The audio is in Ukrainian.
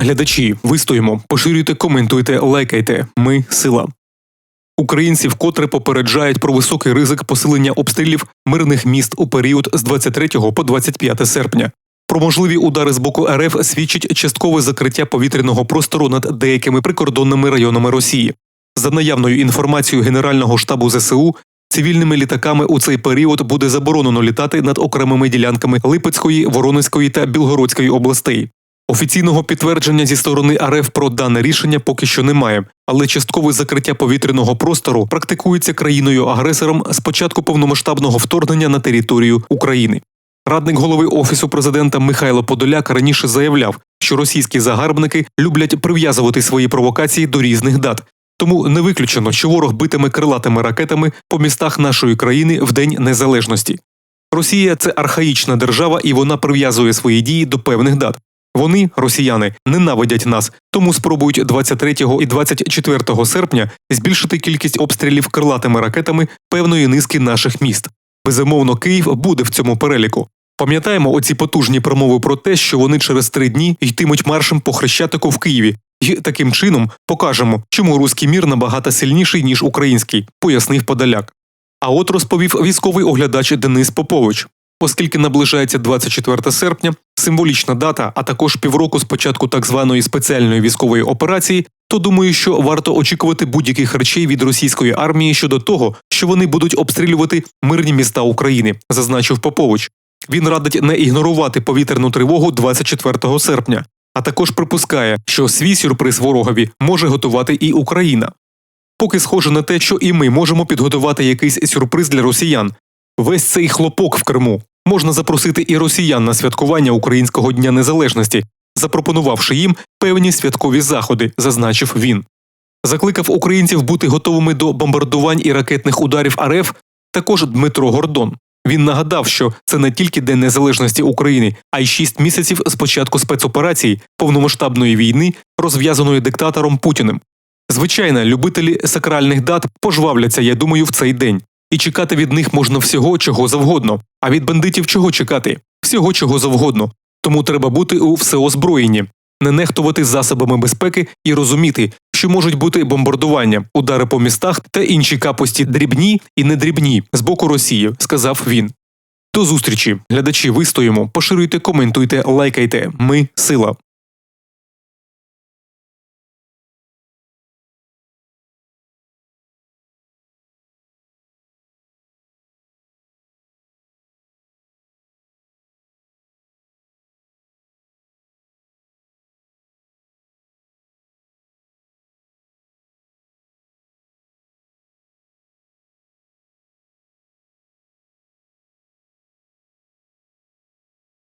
Глядачі, вистоїмо, поширюйте, коментуйте, лайкайте. Ми сила. Українці вкотре попереджають про високий ризик посилення обстрілів мирних міст у період з 23 по 25 серпня. Про можливі удари з боку РФ свідчить часткове закриття повітряного простору над деякими прикордонними районами Росії. За наявною інформацією Генерального штабу ЗСУ, цивільними літаками у цей період буде заборонено літати над окремими ділянками Липецької, Воронезької та Білгородської областей. Офіційного підтвердження зі сторони РФ про дане рішення поки що немає, але часткове закриття повітряного простору практикується країною-агресором з початку повномасштабного вторгнення на територію України. Радник голови офісу президента Михайло Подоляк раніше заявляв, що російські загарбники люблять прив'язувати свої провокації до різних дат. Тому не виключено, що ворог битиме крилатими ракетами по містах нашої країни в День Незалежності. Росія це архаїчна держава, і вона прив'язує свої дії до певних дат. Вони, росіяни, ненавидять нас, тому спробують 23 і 24 серпня збільшити кількість обстрілів крилатими ракетами певної низки наших міст. Безумовно, Київ буде в цьому переліку. Пам'ятаємо оці потужні промови про те, що вони через три дні йтимуть маршем по хрещатику в Києві, і таким чином покажемо, чому руський мір набагато сильніший ніж український, пояснив Подоляк. А от розповів військовий оглядач Денис Попович. Оскільки наближається 24 серпня, символічна дата, а також півроку з початку так званої спеціальної військової операції, то думаю, що варто очікувати будь-яких речей від російської армії щодо того, що вони будуть обстрілювати мирні міста України, зазначив Попович. Він радить не ігнорувати повітряну тривогу 24 серпня, а також припускає, що свій сюрприз ворогові може готувати і Україна. Поки схоже на те, що і ми можемо підготувати якийсь сюрприз для росіян. Весь цей хлопок в Криму можна запросити і росіян на святкування Українського дня незалежності, запропонувавши їм певні святкові заходи, зазначив він. Закликав українців бути готовими до бомбардувань і ракетних ударів РФ також Дмитро Гордон. Він нагадав, що це не тільки День Незалежності України, а й шість місяців з початку спецоперації повномасштабної війни, розв'язаної диктатором Путіним. Звичайно, любителі сакральних дат пожвавляться, я думаю, в цей день. І чекати від них можна всього, чого завгодно. А від бандитів чого чекати? Всього чого завгодно. Тому треба бути у всеозброєнні, не нехтувати засобами безпеки і розуміти, що можуть бути бомбардування, удари по містах та інші капості дрібні і недрібні з боку Росії, сказав він. До зустрічі, глядачі, вистоїмо, поширюйте, коментуйте, лайкайте. Ми сила.